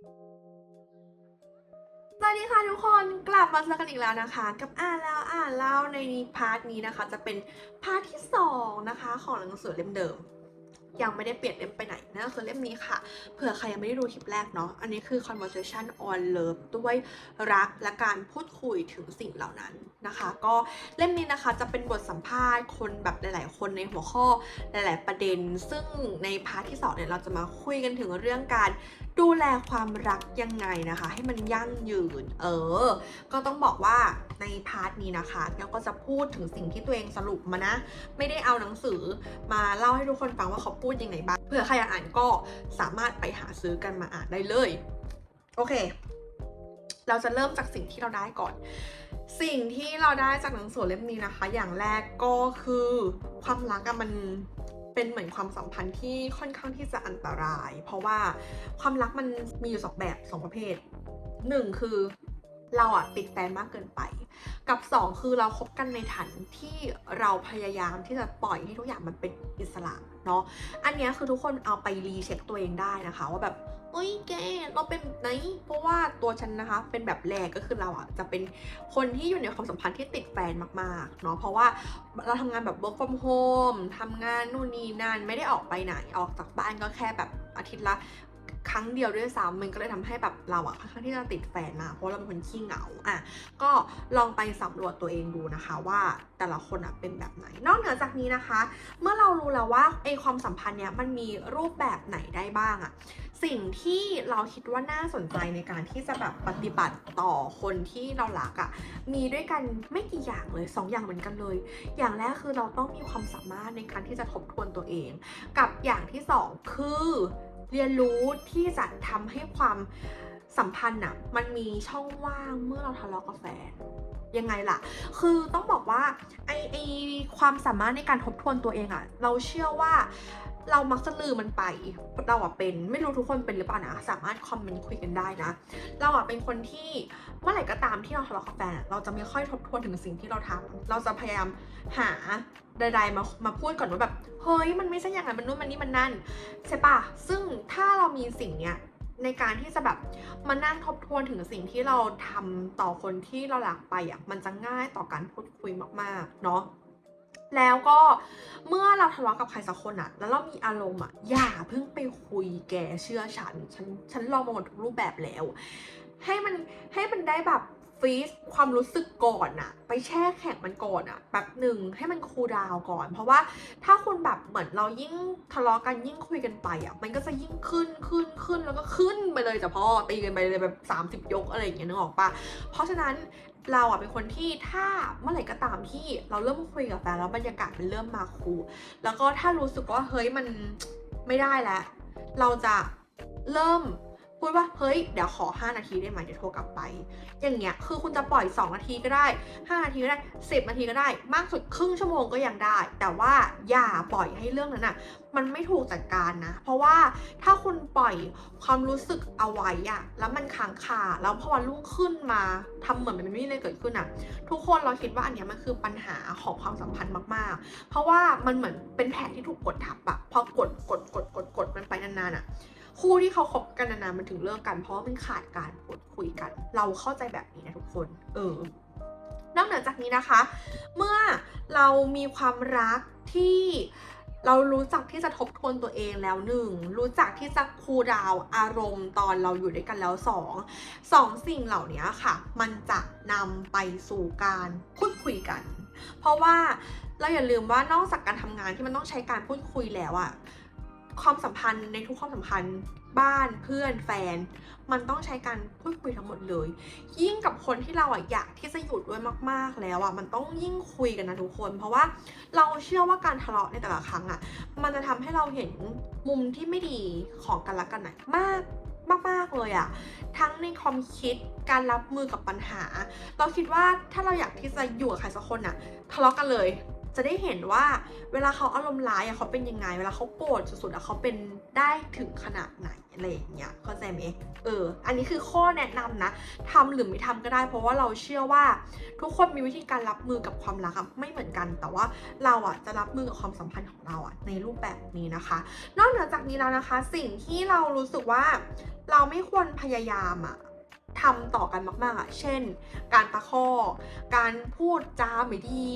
สวัสดีค่ะทุกคนกลับมาเจอกันอีกแล้วนะคะ กับอ่านแล้วอ่านเล่าในพาร์ทนี้นะคะ จะเป็นพาร์ทที่สองนะคะของหนังสือเล่มเดิม ยังไม่ได้เปลี่ยนเล่มไปไหนนั่นก็คือเล่มนี้ค่ะเผื่อใครยังไม่ได้ดูคลิปแรกเนาะอันนี้คือ conversation on love ด้วยรักและการพูดคุยถึงสิ่งเหล่านั้นนะคะ ก็เล่มนี้นะคะจะเป็นบทสัมภาษณ์คนแบบหลาย ๆ คนในหัวข้อหลาย ๆ ประเด็น ซึ่งในพาร์ทที่สองเนี่ยเราจะมาคุยกันถึงเรื่องการดูแลความรักยังไงนะคะ ให้มันยั่งยืน เออ ก็ต้องบอกว่าในพาร์ทนี้นะคะเราก็จะพูดถึงสิ่งที่ตัวเองสรุปมานะ ไม่ได้เอาหนังสือมาเล่าให้ทุกคนฟังว่าเขาพูดยังไงบ้างเผื่อใครอยากอ่านก็สามารถไปหาซื้อกันมาอ่านได้เลย โอเค เราจะเริ่มจากสิ่งที่เราได้ก่อน สิ่งที่เราได้จากหนังสือเล่มนี้นะคะ อย่างแรกก็คือความรักมัน เป็นเหมือนความสัมพันธ์ที่ค่อนข้างที่จะอันตราย เพราะว่าความรักมันมีอยู่สองแบบสองประเภทหนึ่งคือเราอะติดแฟนมากเกินไป กับสองคือเราคบกันในฐานที่เราพยายามที่จะปล่อยให้ทุกอย่างมันเป็นอิสระเนาะ อันนี้คือทุกคนเอาไปรีเช็คตัวเองได้นะคะ ว่าแบบ เอ้ยแกเราเป็นแบบไหน เพราะว่าตัวฉันนะคะ เป็นแบบแรกก็คือเราอะจะเป็นคนที่อยู่ในความสัมพันธ์ที่ติดแฟนมากๆเนาะเพราะว่าเราทำงานแบบ work from home ทำงานนู่นนี่นั่นไม่ได้ออกไปไหนออกจากบ้านก็แค่แบบอาทิตย์ละ ครั้งเดียวด้วยซ้ำมันก็เลยทำให้แบบเราอะค่อนข้างที่จะติดแฟนมาเพราะเราเป็นคนขี้เหงาอะก็ลองไปสำรวจตัวเองดูนะคะว่าแต่ละคนอะเป็นแบบไหน นอกเหนือจากนี้นะคะ เมื่อเรารู้แล้วว่าไอความสัมพันธ์เนี้ยมันมีรูปแบบไหนได้บ้างอะสิ่งที่เราคิดว่าน่าสนใจในการที่จะแบบปฏิบัติต่อคนที่เรารักอะมีด้วยกันไม่กี่อย่างเลยสองอย่างเหมือนกันเลย อย่างแรกคือเราต้องมีความสามารถในการที่จะทบทวนตัวเอง กับอย่างที่สองคือ เรียนรู้ที่จะทำให้ความสัมพันธ์อะมันมีช่องว่างเมื่อเราทะเลาะกับแฟนยังไงล่ะ คือต้องบอกว่าไอไอความสามารถในการทบทวนตัวเองอะเราเชื่อว่า เรามักจะลืมมันไป เราอะเป็นไม่รู้ทุกคนเป็นหรือเปล่านะ สามารถคอมเมนต์คุยกันได้นะ เราอะเป็นคนที่เมื่อไหร่ก็ตามที่เราทะเลาะกับแฟนเราจะไม่ค่อยทบทวนถึงสิ่งที่เราทำเราจะพยายามหาใดๆมามาพูดก่อนว่าแบบเฮ้ยมันไม่ใช่อย่างนั้นมันนู่นมันนี่มันนั่นใช่ปะซึ่งถ้าเรามีสิ่งเนี้ยในการที่จะแบบมานั่งทบทวนถึงสิ่งที่เราทำต่อคนที่เรารักไปอะมันจะง่ายต่อการพูดคุยมากๆ เนาะ แล้วก็เมื่อเราทะเลาะกับใครสักคนอะแล้วเรามีอารมณ์อะอย่าเพิ่งไปคุยแกเชื่อฉัน ฉัน ฉันลองมาหมดทุกรูปแบบแล้ว ให้มันให้มันได้แบบ ฟรีซความรู้สึกก่อนอะไปแช่แข็งมันก่อนอะแบบหนึ่งให้มันคูลดาวก่อน เพราะว่าถ้าคุณแบบเหมือนเรายิ่งทะเลาะกันยิ่งคุยกันไปอะมันก็จะยิ่งขึ้นขึ้นขึ้นแล้วก็ขึ้นไปเลยจ้ะพ่อตีกันไปเลยแบบ 30 ยกอะไรอย่างเงี้ยนึกออกปะเพราะฉะนั้นเราอะเป็นคนที่ถ้าเมื่อไหร่ก็ตามที่เราเริ่มคุยกับแฟนแล้วบรรยากาศมันเริ่มมาคูลแล้วก็ถ้ารู้สึกว่าเฮ้ยมันไม่ได้แล้วเราจะเริ่ม พูดว่าเฮ้ยเดี๋ยวขอ 5 นาทีได้ไหมเดี๋ยวโทรกลับไป อย่างเงี้ยคือคุณจะปล่อย 2 นาทีก็ได้ 5 นาทีก็ได้ 10 นาทีก็ได้ มากสุดครึ่งชั่วโมงก็ยังได้ แต่ว่าอย่าปล่อยให้เรื่องนั้นอะมันไม่ถูกจัดการนะ เพราะว่าถ้าคุณปล่อยความรู้สึกเอาไว้อะแล้วมันค้างคาแล้วพอวันรุ่งขึ้นมาทำเหมือนมันไม่มีอะไรเกิดขึ้นอะทุกคนเราคิดว่าอันเนี้ยมันคือปัญหาของความสัมพันธ์มาก ๆ เพราะว่ามันเหมือนเป็นแผนที่ถูกกดทับอะพอกดกดกดกดกดมันไปนานๆอะ คู่ที่เขาคบกันนานๆมันถึงเลิกกัน เพราะว่ามันขาดการพูดคุยกัน เราเข้าใจแบบนี้นะทุกคน เออนอกเหนือจากนี้นะคะ เมื่อเรามีความรักที่เรารู้จักที่จะทบทวนตัวเองแล้วหนึ่งรู้จักที่จะคูลดาวอารมณ์ตอนเราอยู่ด้วยกันแล้วสองสองสิ่งเหล่านี้ค่ะ มันจะนำไปสู่การพูดคุยกัน เพราะว่าเราอย่าลืมว่านอกจากการทำงานที่มันต้องใช้การพูดคุยแล้วอะ ความสัมพันธ์ในทุกความสัมพันธ์ บ้านเพื่อนแฟน มันต้องใช้การพูดคุยทั้งหมดเลย ยิ่งกับคนที่เราอะอยากที่จะอยู่ด้วยมาก ๆ แล้วอะมันต้องยิ่งคุยกันนะทุกคน เพราะว่าเราเชื่อว่าการทะเลาะในแต่ละครั้งอะมันจะทำให้เราเห็นมุมที่ไม่ดีของกันและกันนมากมาก ๆ เลยอะทั้งในความคิดการรับมือกับปัญหา เราคิดว่าถ้าเราอยากที่จะอยู่กับใครสักคนอะทะเลาะกันเลย จะได้เห็นว่าเวลาเขาอารมณ์ร้ายอะเขาเป็นยังไง เวลาเขาโกรธสุดๆอะเขาเป็นได้ถึงขนาดไหนอะไรอย่างเงี้ยเข้าใจไหมเออ อันนี้คือข้อแนะนำนะทำหรือไม่ทำก็ได้ เพราะว่าเราเชื่อว่า ทุกคนมีวิธีการรับมือกับความรักไม่เหมือนกัน แต่ว่าเราอะจะรับมือกับความสัมพันธ์ของเราอะในรูปแบบนี้นะคะ นอกเหนือจากนี้แล้วนะคะ สิ่งที่เรารู้สึกว่าเราไม่ควรพยายามอะ ทำต่อกันมากๆอะ เช่น การตะคอกการพูดจาไม่ดี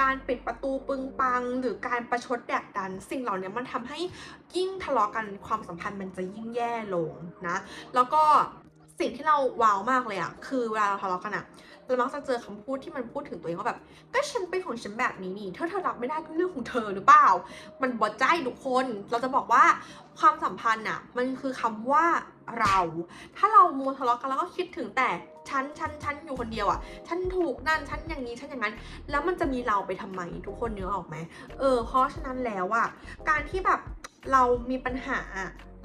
การปิดประตูปึงปัง หรือการประชดแดกดัน สิ่งเหล่านี้มันทำให้ยิ่งทะเลาะกันความสัมพันธ์มันจะยิ่งแย่ลงนะ แล้วก็ สิ่งที่เราว้าวมากเลยอะคือเวลาเราทะเลาะกันอะเรามักจะเจอคำพูดที่มันพูดถึงตัวเองว่าแบบ ก็ฉันเป็นของฉันแบบนี้นี่ถ้าเธอรับไม่ได้ก็เรื่องของเธอหรือเปล่า มันบอใจทุกคน เราจะบอกว่าความสัมพันธ์อะมันคือคำว่าเรา ถ้าเรามัวทะเลาะกันแล้วก็คิดถึงแต่ฉันฉันฉันอยู่คนเดียวอะฉันถูกนั่นฉันอย่างนี้ฉันอย่างนั้น แล้วมันจะมีเราไปทำไมทุกคนเนื้อออกไหมเออเพราะฉะนั้นแล้วอะการที่แบบเรามีปัญหา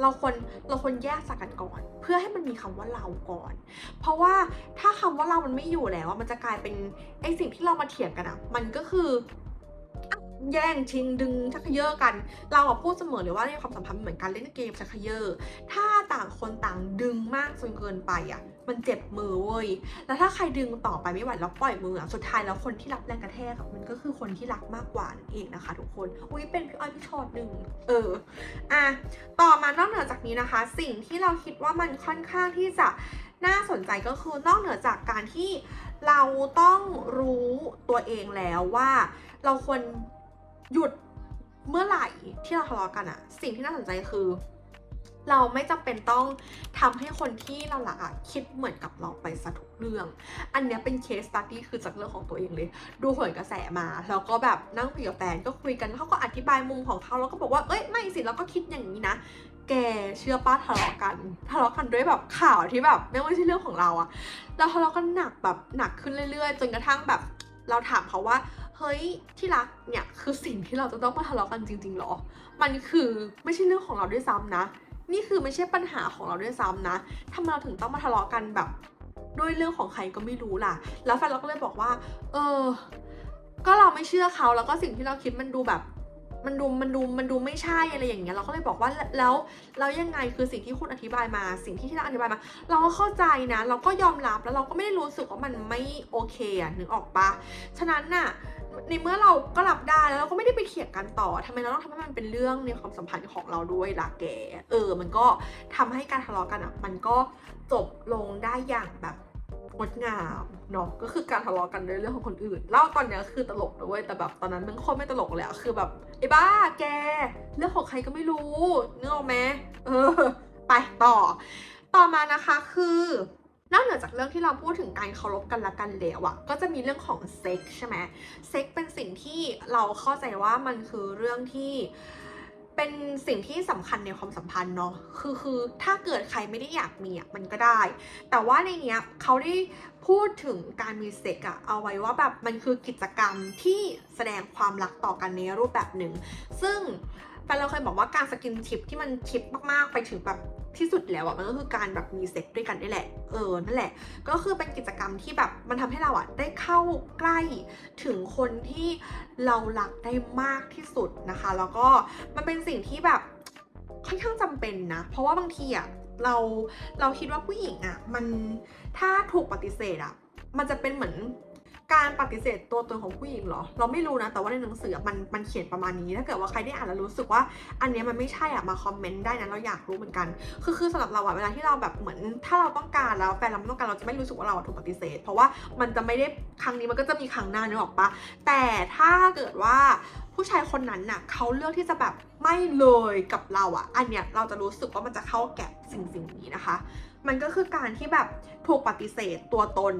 เราควรเราควรแยกจากกันก่อน เพื่อให้มันมีคำว่าเราก่อน เพราะว่าถ้าคำว่าเรามันไม่อยู่แล้วมันจะกลายเป็นไอสิ่งที่เรามาเถียงกันอะมันก็คือ แย่งชิงดึงชักเขย่อกัน เราอะพูดเสมอเลยว่าในความสัมพันธ์เหมือนการเล่นเกมชักเขย่อถ้าต่างคนต่างดึงมากจนเกินไปอะมันเจ็บมือเว้ย แล้วถ้าใครดึงต่อไปไม่ไหวแล้วปล่อยมืออะ สุดท้ายแล้วคนที่รับแรงกระแทกมันก็คือคนที่รักมากกว่านั่นเองนะคะ ทุกคน อุ้ยเป็นพี่อ้อยพี่ชอตหนึ่งเออ อะ ต่อมานอกเหนือจากนี้นะคะ สิ่งที่เราคิดว่ามันค่อนข้างที่จะน่าสนใจก็คือนอกเหนือจากการที่เราต้องรู้ตัวเองแล้วว่า เราควร หยุดเมื่อไหร่ที่เราทะเลาะกันอะสิ่งที่น่าสนใจคือ เราไม่จำเป็นต้องทำให้คนที่เราหลักอะคิดเหมือนกับเราไปซะทุกเรื่อง อันเนี้ยเป็นเคสตัดดี้คือจากเรื่องของตัวเองเลย ดูโหนกระแสมา แล้วก็แบบนั่งคุยกับแฟนก็คุยกันเขาก็อธิบายมุมของเขาแล้วก็บอกว่าเอ้ยไม่สิเราก็คิดอย่างนี้นะแกเชื่อป้าทะเลาะกัน ทะเลาะกันด้วยแบบข่าวที่แบบไม่ใช่เรื่องของเราอะเราทะเลาะกันหนักแบบหนักขึ้นเรื่อยๆ จนกระทั่งแบบ เราถามเขาว่า เฮ้ยที่รักเนี่ยคือสิ่งที่เราจะต้องมาทะเลาะกันจริงๆหรอ มันคือไม่ใช่เรื่องของเราด้วยซ้ำนะ นี่คือไม่ใช่ปัญหาของเราด้วยซ้ำนะทำไมเราถึงต้องมาทะเลาะกันแบบด้วยเรื่องของใครก็ไม่รู้ล่ะ แล้วแฟนเราก็เลยบอกว่า เออ ก็เราไม่เชื่อเขาแล้วก็สิ่งที่เราคิดมันดูแบบ มันดูมันดูมันดูไม่ใช่อะไรอย่างเงี้ย เราก็เลยบอกว่าแล้วแล้วยังไงคือสิ่งที่คุณอธิบายมา สิ่งที่ที่เราอธิบายมา เราก็เข้าใจนะ เราก็ยอมรับแล้วเราก็ไม่ได้รู้สึกว่ามันไม่โอเคอะนึกออกปะฉะนั้นน่ะ ในเมื่อเราก็รับได้แล้วเราก็ไม่ได้ไปเถียงกันต่อทำไมเราต้องทำให้มันเป็นเรื่องในความสัมพันธ์ของเราด้วยล่ะแก เออ มันก็ทำให้การทะเลาะกันอะ มันก็จบลงได้อย่างแบบงดงามเนาะก็คือการทะเลาะกันด้วยเรื่องของคนอื่นเล่าตอนเนี้ยคือตลกนะเว้ยแต่แบบตอนนั้นมันโคตรไม่ตลกเลยอะคือแบบไอ้บ้าแก เรื่องของใครก็ไม่รู้นึกออกไหมเออ ไปต่อ ต่อมานะคะคือ นอกเหนือจากเรื่องที่เราพูดถึงการเคารพกันและกันแล้วอะก็จะมีเรื่องของเซ็กใช่ไหมเซ็กเป็นสิ่งที่เราเข้าใจว่ามันคือเรื่องที่เป็นสิ่งที่สำคัญในความสัมพันธ์เนาะ คือคือถ้าเกิดใครไม่ได้อยากมีอะมันก็ได้ แต่ว่าในเนี้ยเขาได้พูดถึงการมีเซ็กอะเอาไว้ว่าแบบมันคือกิจกรรมที่แสดงความรักต่อกันในรูปแบบหนึ่ง ซึ่ง แฟนเราเคยบอกว่าการสกินชิปที่มันชิปมากๆ ไปถึงแบบที่สุดแล้วอะมันก็คือการแบบมีเซ็กด้วยกันนี่แหละ เออ นั่นแหละ ก็คือเป็นกิจกรรมที่แบบมันทำให้เราอะได้เข้าใกล้ถึงคนที่เรารักได้มากที่สุดนะคะ แล้วก็มันเป็นสิ่งที่แบบค่อนข้างจำเป็นนะ เพราะว่าบางทีอะเราเราคิดว่าผู้หญิงอะมันถ้าถูกปฏิเสธอะมันจะเป็นเหมือน การปฏิเสธตัวตนของผู้หญิงเหรอ เราไม่รู้นะ แต่ว่าในหนังสือมันมันเขียนประมาณนี้ ถ้าเกิดว่าใครได้อ่านแล้วรู้สึกว่า อันนี้มันไม่ใช่อะมาคอมเมนต์ได้นะ เราอยากรู้เหมือนกัน คือคือสำหรับเราอะเวลาที่เราแบบเหมือน ถ้าเราต้องการแล้วแฟนเราไม่ต้องการเราจะไม่รู้สึกว่าเราถูกปฏิเสธ เพราะว่ามันจะไม่ได้ครั้งนี้มันก็จะมีครั้งหน้านึกออกปะแต่ถ้าเกิดว่าผู้ชายคนนั้นน่ะเขาเลือกที่จะแบบไม่เลยกับเราอะอันเนี้ยเราจะรู้สึกว่ามันจะเข้าแก็บสิ่งสิ่งนี้นะคะ มันก็คือการที่แบบถูกปฏิเสธตัวตน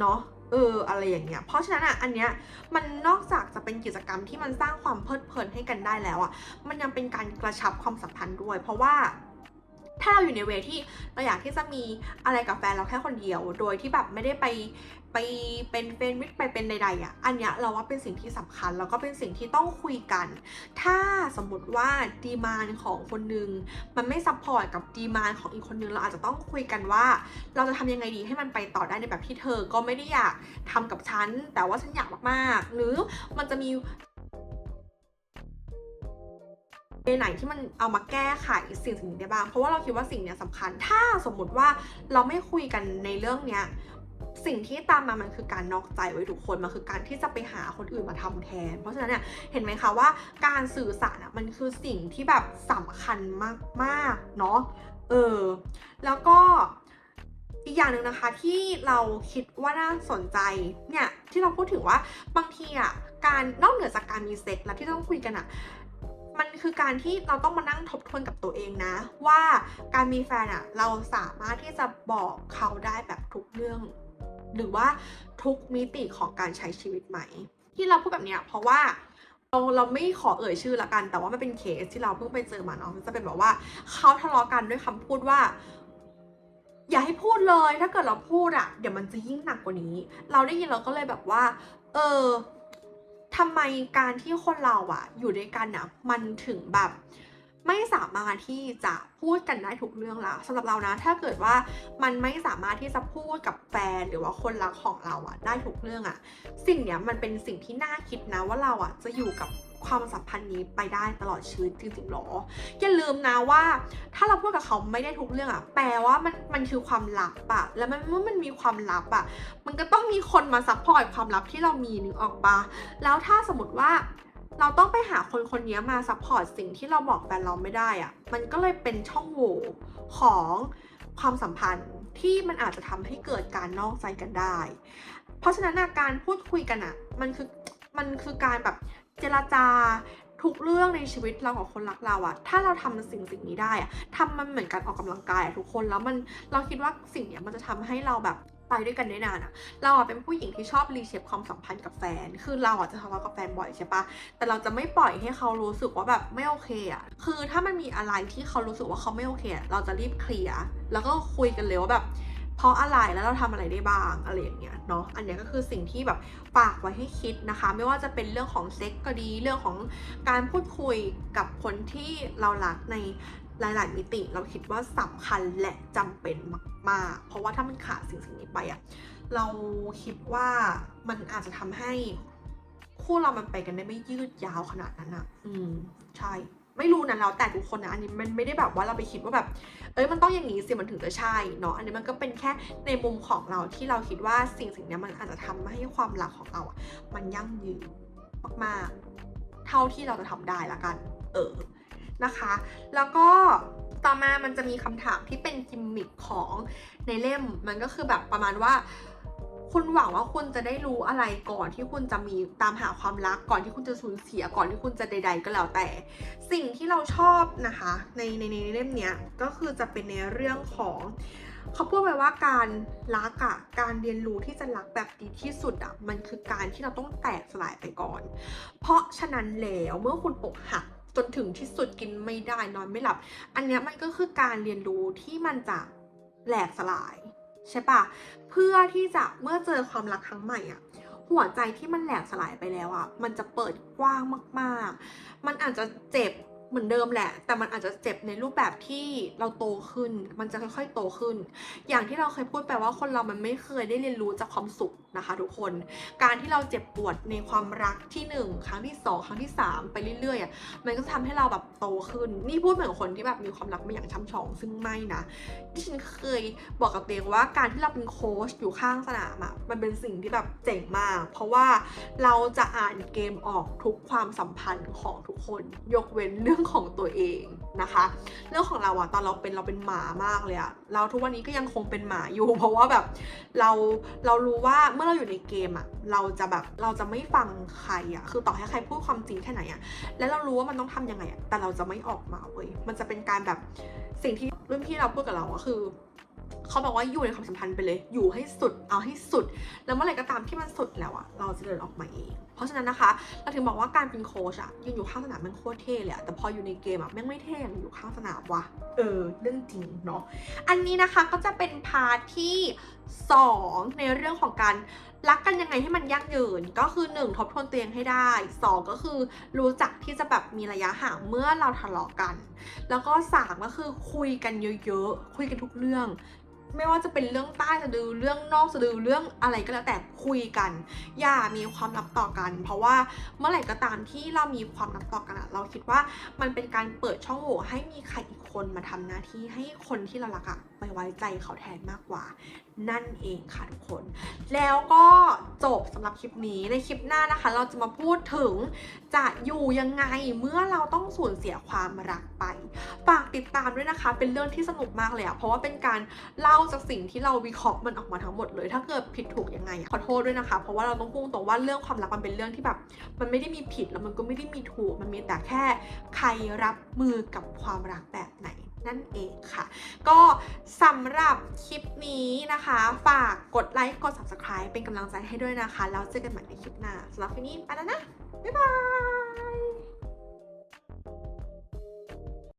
เนาะ เอออะไรอย่างเงี้ย เพราะฉะนั้นอะอันเนี้ยมันนอกจากจะเป็นกิจกรรมที่มันสร้างความเพลิดเพลินให้กันได้แล้วอะ มันยังเป็นการกระชับความสัมพันธ์ด้วย เพราะว่า ถ้าเราอยู่ในเวที่เราอยากที่จะมีอะไรกับแฟนเราแค่คนเดียว โดยที่แบบไม่ได้ไปไปเป็นเฟนวิทไปเป็นใดๆอะ อันเนี้ยเราว่าเป็นสิ่งที่สำคัญ แล้วก็เป็นสิ่งที่ต้องคุยกัน ถ้าสมมติว่าดีมานของคนหนึงมันไม่ซัพพอร์ตกับดีมานของอีกคนนึงเราอาจจะต้องคุยกันว่า เราจะทำยังไงดีให้มันไปต่อได้ในแบบที่เธอก็ไม่ได้อยากทำกับฉันแต่ว่าฉันอยากมากๆ หรือมันจะมี ในไหนที่มันเอามาแก้ไขสิ่งสิ่งนี้ได้บ้าง เพราะว่าเราคิดว่าสิ่งเนี้ยสำคัญ ถ้าสมมุติว่าเราไม่คุยกันในเรื่องเนี้ยสิ่งที่ตามมามันคือการนอกใจไว้ทุกคนมันคือการที่จะไปหาคนอื่นมาทำแทน เพราะฉะนั้นเนี่ยเห็นไหมคะว่าการสื่อสารอะมันคือสิ่งที่แบบสำคัญมากๆเนาะเออแล้วก็อีกอย่างหนึ่งนะคะที่เราคิดว่าน่าสนใจเนี่ยที่เราพูดถึงว่าบางทีอะการนอกเหนือจากการมีเซ็กแล้วที่ต้องคุยกันอะ มันคือการที่เราต้องมานั่งทบทวนกับตัวเองนะ ว่าการมีแฟนอะเราสามารถที่จะบอกเขาได้แบบทุกเรื่อง หรือว่าทุกมิติของการใช้ชีวิตไหม ที่เราพูดแบบเนี้ยเพราะว่าเราเราไม่ขอเอ่ยชื่อละกัน แต่ว่ามันเป็นเคสที่เราเพิ่งไปเจอมาเนาะมันจะเป็นแบบว่าเขาทะเลาะกันด้วยคำพูดว่า อย่าให้พูดเลยถ้าเกิดเราพูดอะเดี๋ยวมันจะยิ่งหนักกว่านี้ เราได้ยินเราก็เลยแบบว่า เออ ทำไมการที่คนเราอะอยู่ด้วยกันอะมันถึงแบบไม่สามารถที่จะพูดกันได้ทุกเรื่องละสำหรับเรานะ ถ้าเกิดว่ามันไม่สามารถที่จะพูดกับแฟนหรือว่าคนรักของเราอะได้ทุกเรื่องอะสิ่งเนี้ยมันเป็นสิ่งที่น่าคิดนะว่าเราอะจะอยู่กับ ความสัมพันธ์นี้ไปได้ตลอดชีวิตจริงๆหรอ อย่าลืมนะว่า ถ้าเราพูดกับเขาไม่ได้ทุกเรื่องอะแปลว่ามันมันคือความลับอะแล้วมันเมื่อมันมีความลับอะมันก็ต้องมีคนมาซัพพอร์ตความลับที่เรามีนึกออกปะแล้วถ้าสมมติว่าเราต้องไปหาคนคนนี้มาซัพพอร์ตสิ่งที่เราบอกแฟนเราไม่ได้อะมันก็เลยเป็นช่องโหว่ของความสัมพันธ์ที่มันอาจจะทำให้เกิดการนอกใจกันได้ เพราะฉะนั้นการพูดคุยกันอะมันคือมันคือการแบบ เจรจาทุกเรื่องในชีวิตเรากับคนรักเราอะถ้าเราทำสิ่งสิ่งนี้ได้อะทำมันเหมือนการออกกำลังกายอะทุกคนแล้วมันเราคิดว่าสิ่งเนี้ยมันจะทำให้เราแบบไปด้วยกันได้นานอะเราอะเป็นผู้หญิงที่ชอบรีเชฟความสัมพันธ์กับแฟน คือเราอะจะทะเลาะกับแฟนบ่อยใช่ปะแต่เราจะไม่ปล่อยให้เขารู้สึกว่าแบบไม่โอเคอะคือถ้ามันมีอะไรที่เขารู้สึกว่าเขาไม่โอเค เราจะรีบเคลียร์ แล้วก็คุยกันเลยว่าแบบ เพราะอะไรแล้วเราทำอะไรได้บ้างอะไรอย่างเงี้ยเนาะอันเนี้ยก็คือสิ่งที่แบบฝากไว้ให้คิดนะคะ ไม่ว่าจะเป็นเรื่องของเซ็กก็ดีเรื่องของการพูดคุยกับคนที่เรารักในหลาย ๆ มิติเราคิดว่าสำคัญและจำเป็นมากๆ เพราะว่าถ้ามันขาดสิ่งสิ่งนี้ไปอะเราคิดว่ามันอาจจะทำให้คู่เรามันไปกันได้ไม่ยืดยาวขนาดนั้นอะอืม ใช่ ไม่รู้นะแล้วแต่ทุกคนนะอันนี้มันไม่ได้แบบว่าเราไปคิดว่าแบบ เอ้ยมันต้องอย่างนี้สิมันถึงจะใช่เนาะอันนี้มันก็เป็นแค่ในมุมของเราที่เราคิดว่าสิ่งสิ่งนี้มันอาจจะทำให้ความรักของเราอะมันยั่งยืนมากๆ เท่าที่เราจะทำได้ละกัน เออนะคะ แล้วก็ต่อมามันจะมีคำถามที่เป็นกิมมิคของในเล่มมันก็คือแบบประมาณว่า คุณหวังว่าคุณจะได้รู้อะไรก่อนที่คุณจะมีตามหาความรักก่อนที่คุณจะสูญเสียก่อนที่คุณจะใด ๆ ก็แล้วแต่ สิ่งที่เราชอบนะคะในในในเล่มเนี้ยก็คือจะเป็นในเรื่องของเขาพูดไว้ว่าการรักอะการเรียนรู้ที่จะรักแบบดีที่สุดอะมันคือการที่เราต้องแตกสลายไปก่อน เพราะฉะนั้นแล้วเมื่อคุณอกหักจนถึงที่สุดกินไม่ได้นอนไม่หลับ อันนี้มันก็คือการเรียนรู้ที่มันจะแหลกสลาย ใช่ปะเพื่อที่จะเมื่อเจอความรักครั้งใหม่อะหัวใจที่มันแหลกสลายไปแล้วอะมันจะเปิดกว้างมาก ๆ มันอาจจะเจ็บ เหมือนเดิมแหละ แต่มันอาจจะเจ็บในรูปแบบที่เราโตขึ้น มันจะค่อยๆโตขึ้น อย่างที่เราเคยพูดไปว่าคนเรามันไม่เคยได้เรียนรู้จากความสุขนะคะ ทุกคน การที่เราเจ็บปวดในความรักที่หนึ่งครั้งที่สองครั้งที่สามไปเรื่อยๆ มันก็จะทำให้เราแบบโตขึ้น นี่พูดเหมือนคนที่แบบมีความรักมาอย่างช่ำชองซึ่งไม่นะที่ฉันเคยบอกกับตัวเองว่าการที่เราเป็นโค้ชอยู่ข้างสนามอะมันเป็นสิ่งที่แบบเจ๋งมาก เพราะว่าเราจะอ่านเกมออกทุกความสัมพันธ์ของทุกคน ยกเว้นเรื่องื่องของตัวเองนะคะ เรื่องของเราอะตอนเราเป็นเราเป็นหมามากเลยอะเราทุกวันนี้ก็ยังคงเป็นหมาอยู่ เพราะว่าแบบเราเรารู้ว่าเมื่อเราอยู่ในเกมอะเราจะแบบเราจะไม่ฟังใครอะคือต่อให้ใครพูดความจริงแค่ไหนอะแล้วเรารู้ว่ามันต้องทำยังไงอะแต่เราจะไม่ออกมาเว้ยมันจะเป็นการแบบสิ่งที่รุ่นพี่เราพูดกับเราก็คือ เขาบอกว่าอยู่ในความสัมพันธ์ไปเลย อยู่ให้สุด เอาให้สุด แล้วเมื่อไหร่ก็ตามที่มันสุดแล้วอะเราจะเดินออกมาเอง เพราะฉะนั้นนะคะ เราถึงบอกว่าการเป็นโค้ชอะยืนอยู่ข้างสนามมันโคตรเท่เลยอะแต่พออยู่ในเกมอะแม่งไม่เท่อย่างอยู่ข้างสนามว่ะ เออ เรื่องจริงเนาะ อันนี้นะคะก็จะเป็นพาร์ทที่ 2 ในเรื่องของการรักกันยังไงให้มันยั่งยืน ก็คือ 1 ทบทวนตัวเองให้ได้ 2 ก็คือรู้จักที่จะแบบมีระยะห่างเมื่อเราทะเลาะกัน แล้วก็ 3 ก็คือคุยกันเยอะๆ คุยกันทุกเรื่อง ไม่ว่าจะเป็นเรื่องใต้สะดือเรื่องนอกสะดือเรื่องอะไรก็แล้วแต่คุยกัน อย่ามีความลับต่อกัน เพราะว่าเมื่อไหร่ก็ตามที่เรามีความลับต่อกันเราคิดว่ามันเป็นการเปิดช่องโหว่ให้มีใครอีกคนมาทำหน้าที่ให้คนที่เรารักอะไปไว้ใจเขาแทนมากกว่า นั่นเองค่ะทุกคน แล้วก็จบสำหรับคลิปนี้ในคลิปหน้านะคะ เราจะมาพูดถึงจะอยู่ยังไงเมื่อเราต้องสูญเสียความรักไปฝากติดตามด้วยนะคะ เป็นเรื่องที่สนุกมากเลยอะเพราะว่าเป็นการเล่าจากสิ่งที่เราวิเคราะห์มันออกมาทั้งหมดเลย ถ้าเกิดผิดถูกยังไงขอโทษด้วยนะคะ เพราะว่าเราต้องพูดตรงว่าเรื่องความรักมันเป็นเรื่องที่แบบ มันไม่ได้มีผิดแล้วมันก็ไม่ได้มีถูก มันมีแต่แค่ใครรับมือกับความรักแบบไหนนั่นเองค่ะ ก็สำหรับคลิปนี้นะคะ ฝากกดไลค์ กด subscribe เป็นกำลังใจให้ด้วยนะคะ แล้วเจอกันใหม่ในคลิปหน้าสำหรับคลิปนี้ไปแล้วนะ บ๊ายบาย